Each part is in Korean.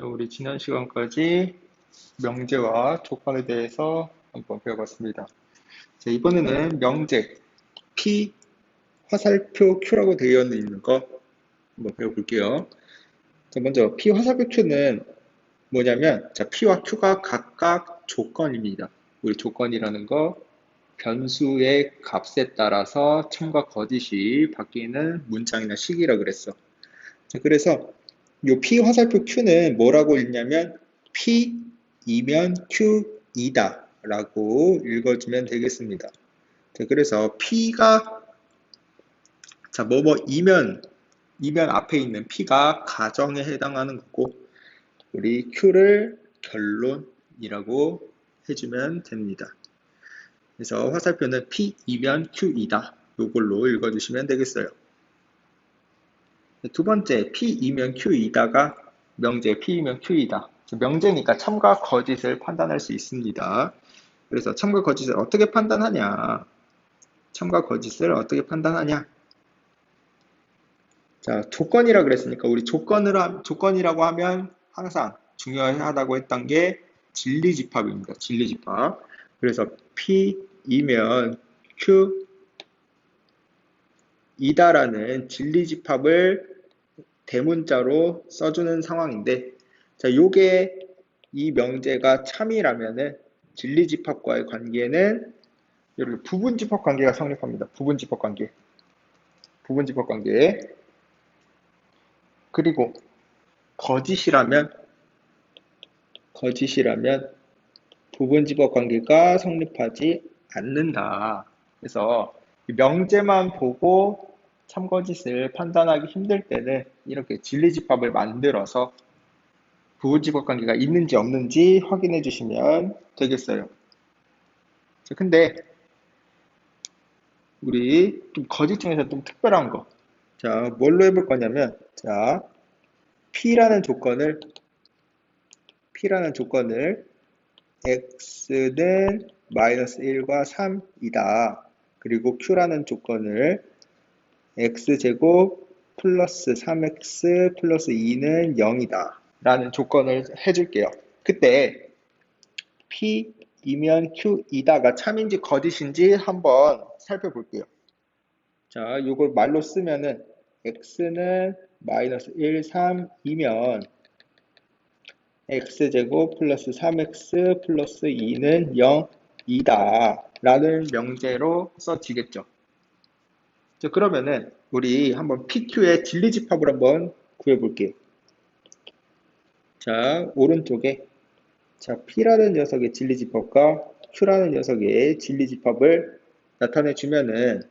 자, 우리 지난 시간까지 명제와 조건에 대해서 한번 배워봤습니다. 자, 이번에는 명제 P 화살표 Q라고 되어 있는 거 한번 배워볼게요. 자, 먼저 P 화살표 Q는 뭐냐면 자, P와 Q가 각각 조건입니다. 우리 조건이라는 거 변수의 값에 따라서 참과 거짓이 바뀌는 문장이나 식이라 그랬어. 자, 그래서 요 P 화살표 Q는 뭐라고 읽냐면 P이면 Q이다 라고 읽어주면 되겠습니다. 자, 그래서 P가 자, 뭐뭐 이면 이면 앞에 있는 P가 가정에 해당하는 거고 우리 Q를 결론이라고 해주면 됩니다. 그래서 화살표는 P이면 Q이다. 요걸로 읽어주시면 되겠어요. 두 번째, P이면 Q이다가 명제 P이면 Q이다. 명제니까 참과 거짓을 판단할 수 있습니다. 그래서 참과 거짓을 어떻게 판단하냐? 참과 거짓을 어떻게 판단하냐? 자, 조건이라 그랬으니까 우리 조건을 하, 조건이라고 하면 항상 중요하다고 했던 게 진리 집합입니다. 진리 집합. 그래서 P이면 Q 이다라는 진리 집합을 대문자로 써주는 상황인데 자, 요게 이 명제가 참이라면은 진리집합과의 관계는 이렇게 부분집합 관계가 성립합니다. 부분집합 관계. 부분집합 관계. 그리고 거짓이라면 거짓이라면 부분집합 관계가 성립하지 않는다. 그래서 명제만 보고 참거짓을 판단하기 힘들 때는 이렇게 진리집합을 만들어서 부분집합 관계가 있는지 없는지 확인해 주시면 되겠어요. 자, 근데 우리 좀 거짓 중에서 좀 특별한 거. 자, 뭘로 해볼 거냐면, 자, P라는 조건을, P라는 조건을 X는 마이너스 1과 3이다. 그리고 Q라는 조건을 X제곱 플러스 3X 플러스 2는 0이다. 라는 조건을 해줄게요. 그때 P이면 Q이다가 참인지 거짓인지 한번 살펴볼게요. 자, 이걸 말로 쓰면은 x는 마이너스 1, 3이면 x제곱 플러스 3x 플러스 2는 0이다 라는 명제로 써지겠죠. 자, 그러면은 우리 한번 PQ의 진리 집합을 한번 구해볼게요. 자, 오른쪽에 자, P라는 녀석의 진리 집합과 Q라는 녀석의 진리 집합을 나타내 주면은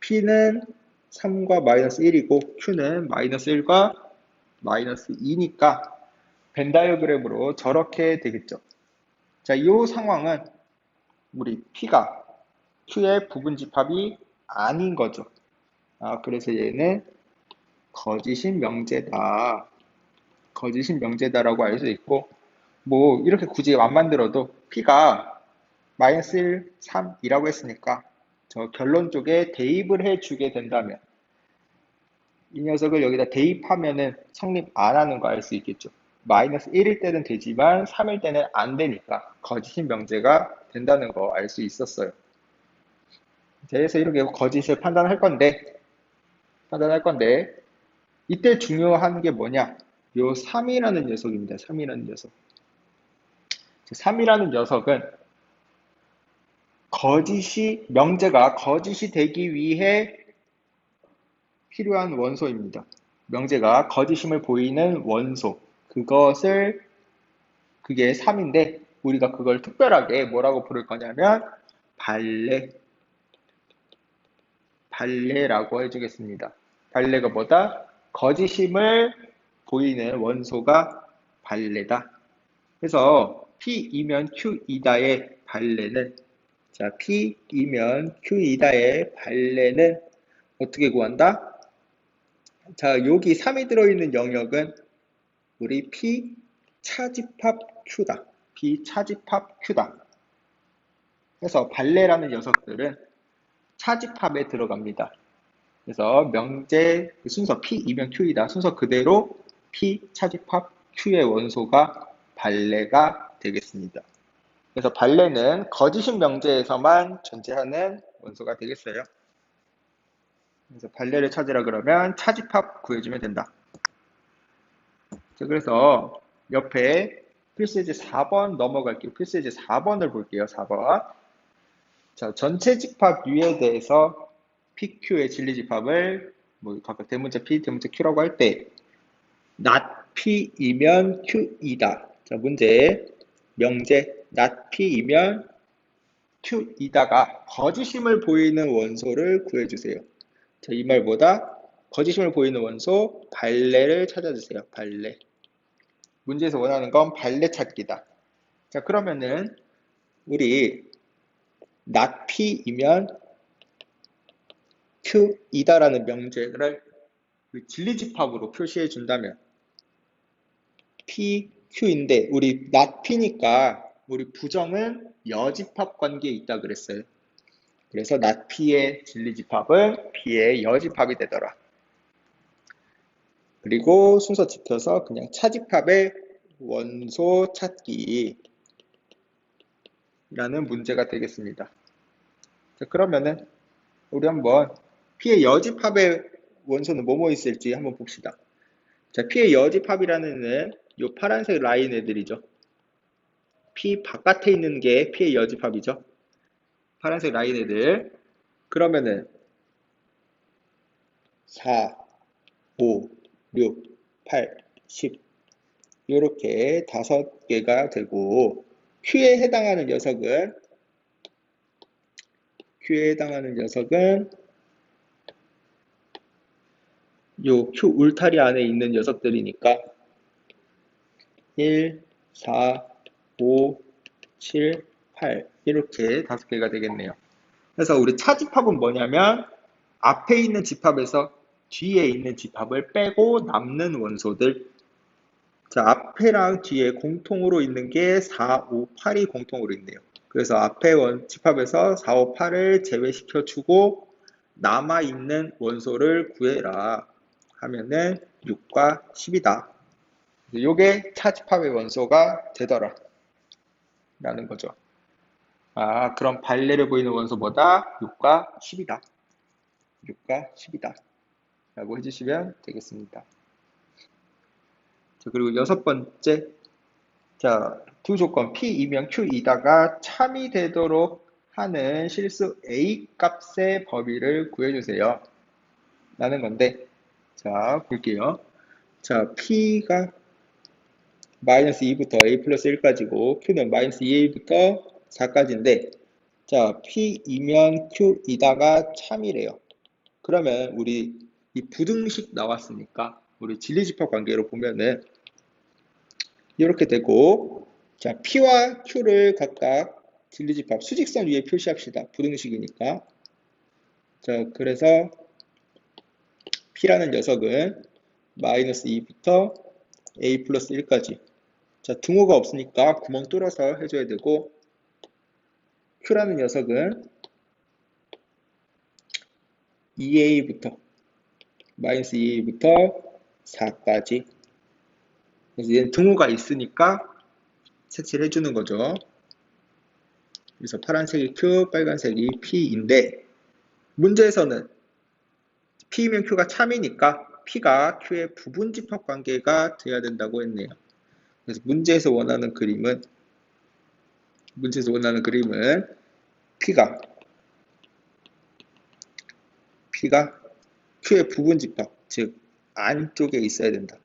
P는 3과 마이너스 1이고 Q는 마이너스 1과 마이너스 2니까 벤 다이어그램으로 저렇게 되겠죠. 자, 이 상황은 우리 P가 Q의 부분 집합이 아닌 거죠. 아, 그래서 얘는 거짓인 명제다. 거짓인 명제다라고 알 수 있고 뭐 이렇게 굳이 안 만들어도 P가 마이너스 1, 3이라고 했으니까 저 결론 쪽에 대입을 해주게 된다면 이 녀석을 여기다 대입하면은 성립 안 하는 거 알 수 있겠죠. 마이너스 1일 때는 되지만 3일 때는 안 되니까 거짓인 명제가 된다는 거 알 수 있었어요. 그래서 이렇게 거짓을 판단할 건데 판단할 건데 이때 중요한 게 뭐냐? 요 3이라는 녀석입니다. 3이라는 녀석. 3이라는 녀석은 거짓이, 명제가 거짓이 되기 위해 필요한 원소입니다. 명제가 거짓임을 보이는 원소. 그것을, 그게 3인데, 우리가 그걸 특별하게 뭐라고 부를 거냐면, 발레. 발레라고 해주겠습니다. 발레가 뭐다? 거짓임을 보이는 원소가 발레다. 그래서 P이면 Q이다의 발레는 자 P이면 Q이다의 발레는 어떻게 구한다? 자 여기 3이 들어있는 영역은 우리 P 차집합 Q다. P 차집합 Q다. 그래서 발레라는 녀석들은 차집합에 들어갑니다. 그래서 명제 순서 P이면 Q이다. 순서 그대로 P 차집합 Q의 원소가 발레가 되겠습니다. 그래서 발레는 거짓인 명제에서만 존재하는 원소가 되겠어요. 그래서 발레를 찾으라 그러면 차집합 구해주면 된다. 자, 그래서 옆에 필수제 4번 넘어갈게요. 필수제 4번을 볼게요. 4번. 자, 전체 집합 U에 대해서 PQ의 진리 집합을 뭐 각각 대문자 P, 대문자 Q라고 할 때 not P이면 Q이다. 자, 문제 명제 not P이면 Q이다가 거짓임을 보이는 원소를 구해주세요. 자, 이 말보다 거짓임을 보이는 원소 발레를 찾아주세요. 발레. 문제에서 원하는 건 발레 찾기다. 자, 그러면은 우리 P이면 Q이다라는 명제를 진리집합으로 표시해 준다면 P, Q인데 우리 P니까 우리 부정은 여집합 관계에 있다 그랬어요. 그래서 P의 진리집합은 P의 여집합이 되더라. 그리고 순서 지켜서 그냥 차집합의 원소 찾기 라는 문제가 되겠습니다. 자, 그러면은 우리 한번 P의 여집합의 원소는 뭐뭐 있을지 한번 봅시다. 자, P의 여집합이라는 요 파란색 라인 애들이죠. P 바깥에 있는 게 P의 여집합이죠. 파란색 라인 애들. 그러면은 4, 5, 6, 8, 10 이렇게 다섯 개가 되고 Q에 해당하는 녀석은 Q에 해당하는 녀석은 요 Q 울타리 안에 있는 녀석들이니까 1, 4, 5, 7, 8 이렇게 다섯 개가 되겠네요. 그래서 우리 차집합은 뭐냐면 앞에 있는 집합에서 뒤에 있는 집합을 빼고 남는 원소들 자 앞에랑 뒤에 공통으로 있는 게 4, 5, 8이 공통으로 있네요. 그래서 앞에 원 집합에서 4, 5, 8을 제외시켜 주고 남아있는 원소를 구해라 하면은 6과 10이다. 요게 차집합의 원소가 되더라 라는 거죠. 아, 그럼 발레를 보이는 원소보다 6과 10이다. 6과 10이다. 라고 해주시면 되겠습니다. 자, 그리고 여섯 번째. 자, 두 조건 P이면 Q이다가 참이 되도록 하는 실수 A 값의 범위를 구해주세요. 라는 건데, 자, 볼게요. 자, P가 마이너스 2부터 A 플러스 1까지고, Q는 마이너스 2A부터 4까지인데, 자, P이면 Q이다가 참이래요. 그러면 우리 이 부등식 나왔으니까, 우리 진리집합 관계로 보면은, 이렇게 되고, 자, P와 Q를 각각 진리집합 수직선 위에 표시합시다. 부등식이니까. 자, 그래서 P라는 녀석은 마이너스 2부터 A 플러스 1까지. 자, 등호가 없으니까 구멍 뚫어서 해줘야 되고, Q라는 녀석은 2A부터, 마이너스 2A부터 4까지. 그래서 얘는 등호가 있으니까 색칠을 해주는 거죠. 그래서 파란색이 Q, 빨간색이 P인데, 문제에서는 P이면 Q가 참이니까 P가 Q의 부분 집합 관계가 돼야 된다고 했네요. 그래서 문제에서 원하는 그림은 문제에서 원하는 그림은 P가 P가 Q의 부분 집합, 즉 안쪽에 있어야 된다.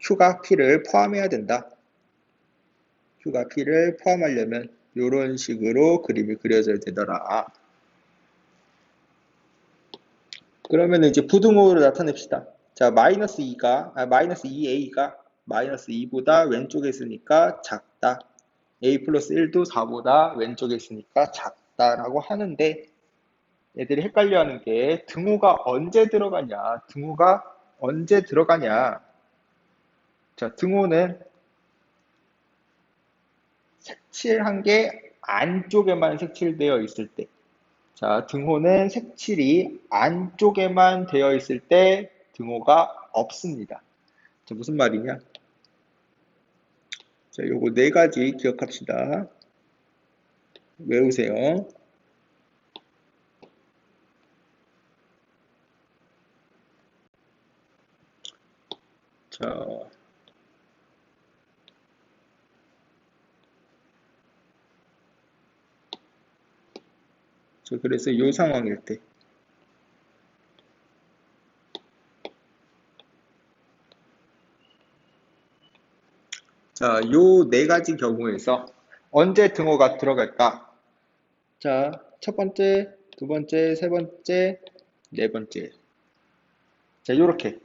Q가 P를 포함해야 된다. Q가 P를 포함하려면 이런 식으로 그림이 그려져야 되더라. 그러면 이제 부등호를 나타냅시다. 자, 마이너스 2가, 아, 마이너스 2a가 마이너스 2보다 왼쪽에 있으니까 작다. a 플러스 1도 4보다 왼쪽에 있으니까 작다라고 하는데 애들이 헷갈려 하는 게 등호가 언제 들어가냐, 등호가 언제 들어가냐. 자, 등호는 색칠한 게 안쪽에만 색칠되어 있을 때 자, 등호는 색칠이 안쪽에만 되어 있을 때 등호가 없습니다. 자, 무슨 말이냐? 자, 요거 네 가지 기억합시다. 외우세요. 자, 자, 그래서 요 상황일 때. 자, 요 네 가지 경우에서 언제 등호가 들어갈까? 자, 첫 번째, 두 번째, 세 번째, 네 번째. 자, 요렇게.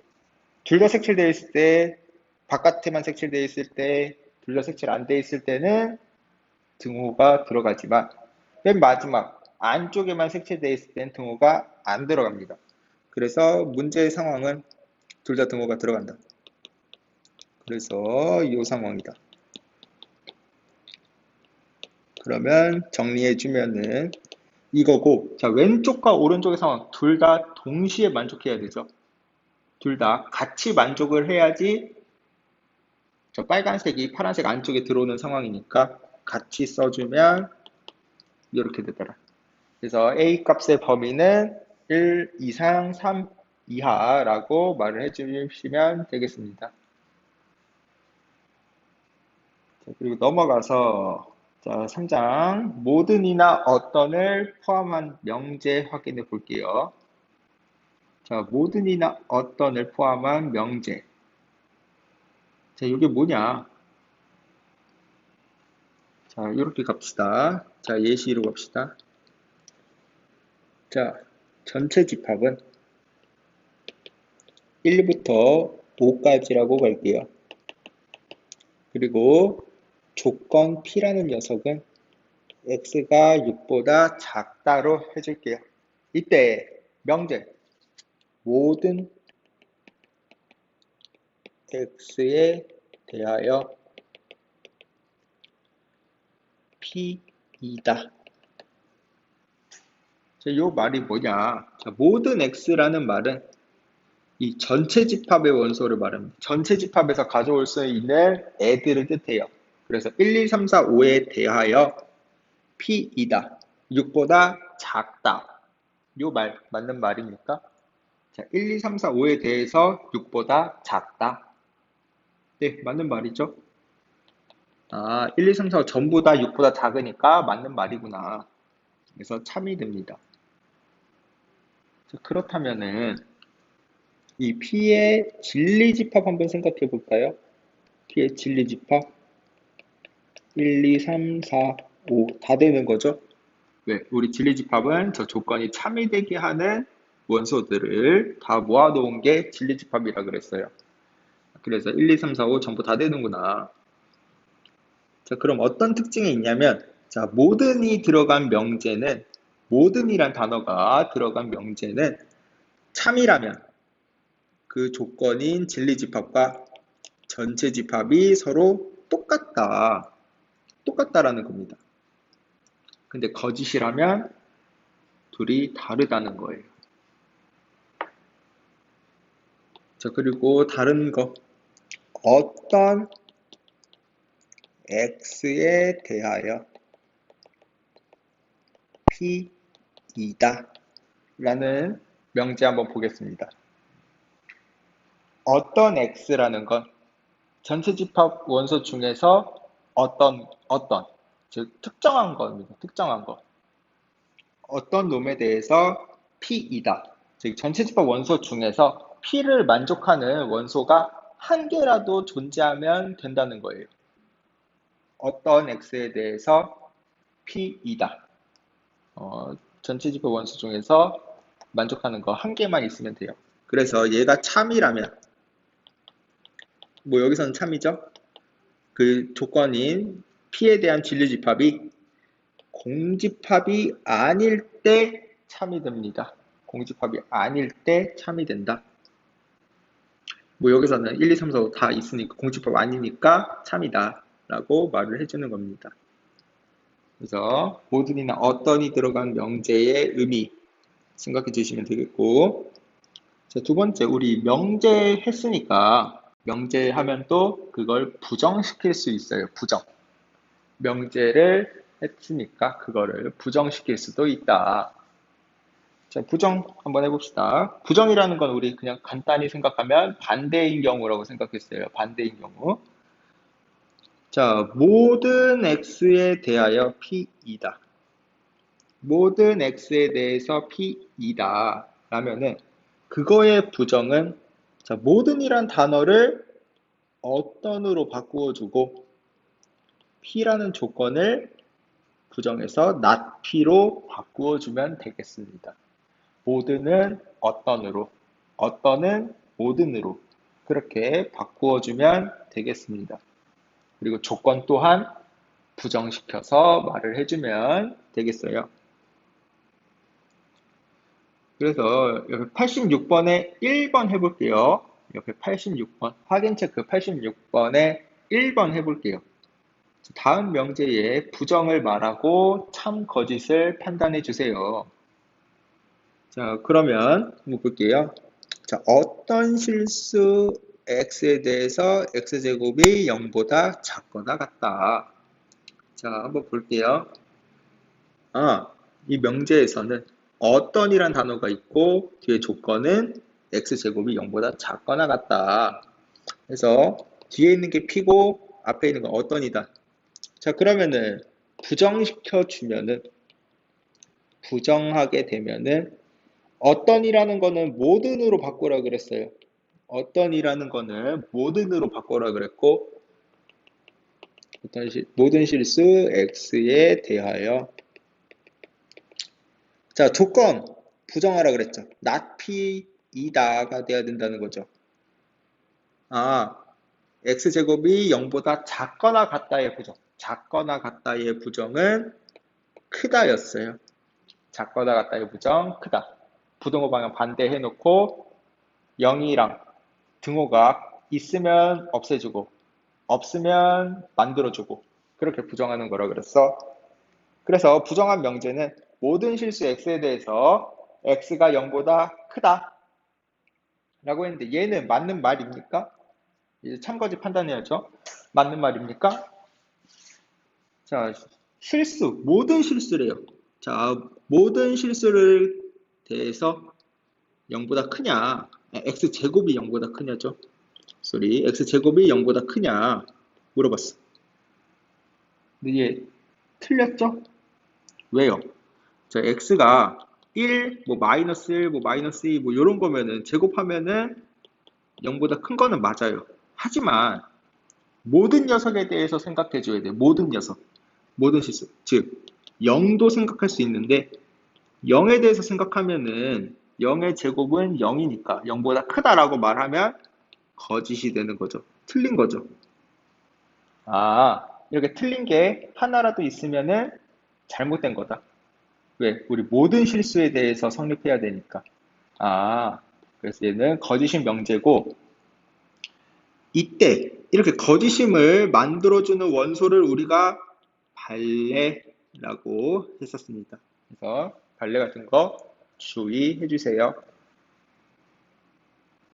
둘 다 색칠되어 있을 때, 바깥에만 색칠되어 있을 때, 둘 다 색칠 안 되어 있을 때는 등호가 들어가지만, 맨 마지막, 안쪽에만 색칠되어 있을 때는 등호가 안 들어갑니다. 그래서 문제의 상황은 둘 다 등호가 들어간다. 그래서 이 상황이다. 그러면 정리해 주면은 이거고 자 왼쪽과 오른쪽의 상황 둘 다 동시에 만족해야 되죠. 둘 다 같이 만족을 해야지 저 빨간색이 파란색 안쪽에 들어오는 상황이니까 같이 써주면 이렇게 되더라. 그래서 A 값의 범위는 1 이상 3 이하라고 말을 해주시면 되겠습니다. 자, 그리고 넘어가서 자, 3장 모든이나 어떤을 포함한 명제 확인해 볼게요. 자, 모든이나 어떤을 포함한 명제. 자, 이게 뭐냐? 자, 이렇게 갑시다. 자, 예시로 갑시다. 자, 전체 집합은 1부터 5까지라고 갈게요. 그리고 조건 P라는 녀석은 X가 6보다 작다로 해줄게요. 이때 명제 모든 X에 대하여 P이다. 자, 요 말이 뭐냐? 자, 모든 X라는 말은 이 전체 집합의 원소를 말합니다. 전체 집합에서 가져올 수 있는 애들을 뜻해요. 그래서 1, 2, 3, 4, 5에 대하여 P이다. 6보다 작다. 요 말 맞는 말입니까? 자, 1, 2, 3, 4, 5에 대해서 6보다 작다. 네, 맞는 말이죠. 아, 1, 2, 3, 4, 5 전부 다 6보다 작으니까 맞는 말이구나. 그래서 참이 됩니다. 자, 그렇다면은 이 P의 진리 집합 한번 생각해 볼까요? P의 진리 집합 1, 2, 3, 4, 5 다 되는 거죠. 왜? 우리 진리 집합은 저 조건이 참이 되게 하는 원소들을 다 모아놓은 게 진리 집합이라 그랬어요. 그래서 1, 2, 3, 4, 5 전부 다 되는구나. 자, 그럼 어떤 특징이 있냐면, 자, 모든 이 들어간 명제는, 모든이란 단어가 들어간 명제는 참이라면 그 조건인 진리집합과 전체 집합이 서로 똑같다. 똑같다라는 겁니다. 근데 거짓이라면 둘이 다르다는 거예요. 자, 그리고 다른 거. 어떤 x에 대하여 p 이다 라는 명제 한번 보겠습니다. 어떤 x라는 건 전체 집합 원소 중에서 어떤 어떤 즉 특정한 겁니다. 특정한 것. 어떤 놈에 대해서 P이다. 즉 전체 집합 원소 중에서 P를 만족하는 원소가 한 개라도 존재하면 된다는 거예요. 어떤 X에 대해서 P이다. 어, 전체 집합 원소 중에서 만족하는 거 한 개만 있으면 돼요. 그래서 얘가 참이라면 뭐 여기서는 참이죠. 그 조건인 P에 대한 진리 집합이 공집합이 아닐 때 참이 됩니다. 공집합이 아닐 때 참이 된다. 뭐 여기서는 1, 2, 3, 4, 5 다 있으니까 공집합 아니니까 참이다 라고 말을 해주는 겁니다. 그래서 모든이나 어떤이 들어간 명제의 의미 생각해 주시면 되겠고 자, 두 번째 우리 명제 했으니까 명제 하면 또 그걸 부정시킬 수 있어요. 부정. 명제를 했으니까 그거를 부정시킬 수도 있다. 자, 부정 한번 해봅시다. 부정이라는 건 우리 그냥 간단히 생각하면 반대인 경우라고 생각했어요. 반대인 경우. 자, 모든 x에 대하여 p이다. 모든 x에 대해서 p이다. 라면은 그거의 부정은 자, 모든이란 단어를 어떤으로 바꾸어 주고 p라는 조건을 부정해서 not p로 바꾸어 주면 되겠습니다. 모든은 어떤으로, 어떤은 모든으로 그렇게 바꾸어 주면 되겠습니다. 그리고 조건 또한 부정시켜서 말을 해주면 되겠어요. 그래서 옆에 86번에 1번 해볼게요. 옆에 86번, 확인 체크 86번에 1번 해볼게요. 다음 명제에 부정을 말하고 참 거짓을 판단해 주세요. 자, 그러면 볼게요. 자, 어떤 실수 x에 대해서 x제곱이 0보다 작거나 같다. 자, 한번 볼게요. 아, 이 명제에서는 어떤이란 단어가 있고 뒤에 조건은 x제곱이 0보다 작거나 같다. 그래서 뒤에 있는 게 p고 앞에 있는 건 어떤이다. 자, 그러면은 부정시켜 주면은 부정하게 되면은 어떤이라는 거는 모든으로 바꾸라 그랬어요. 어떤이라는 거는 모든으로 바꾸라 그랬고 모든 실수 x에 대하여 자, 조건 부정하라 그랬죠. not p 이다가 돼야 된다는 거죠. 아, x제곱이 0보다 작거나 같다의 부정. 작거나 같다의 부정은 크다였어요. 작거나 같다의 부정 크다. 부등호 방향 반대해 놓고 0이랑 등호가 있으면 없애주고 없으면 만들어주고 그렇게 부정하는 거라 그랬어. 그래서 부정한 명제는 모든 실수 x에 대해서 x가 0보다 크다 라고 했는데 얘는 맞는 말입니까? 이제 참거짓 판단해야죠. 맞는 말입니까? 자, 실수, 모든 실수래요. 자, 모든 실수를 대해서 0보다 크냐? X제곱이 0보다 크냐죠? 소리, x제곱이 0보다 크냐? 물어봤어. 근데 얘 틀렸죠? 왜요? 자, x가 1, 뭐 마이너스 1, 뭐 마이너스 2, 뭐 이런 거면은 제곱하면은 0보다 큰 거는 맞아요. 하지만 모든 녀석에 대해서 생각해 줘야 돼요. 모든 녀석. 모든 실수. 즉 0도 생각할 수 있는데 0에 대해서 생각하면은 0의 제곱은 0이니까 0보다 크다라고 말하면 거짓이 되는 거죠. 틀린 거죠. 아, 이렇게 틀린 게 하나라도 있으면은 잘못된 거다. 왜? 우리 모든 실수에 대해서 성립해야 되니까. 아, 그래서 얘는 거짓인 명제고, 이때 이렇게 거짓임을 만들어주는 원소를 우리가 발레라고 했었습니다. 그래서 발레 같은 거 주의해 주세요.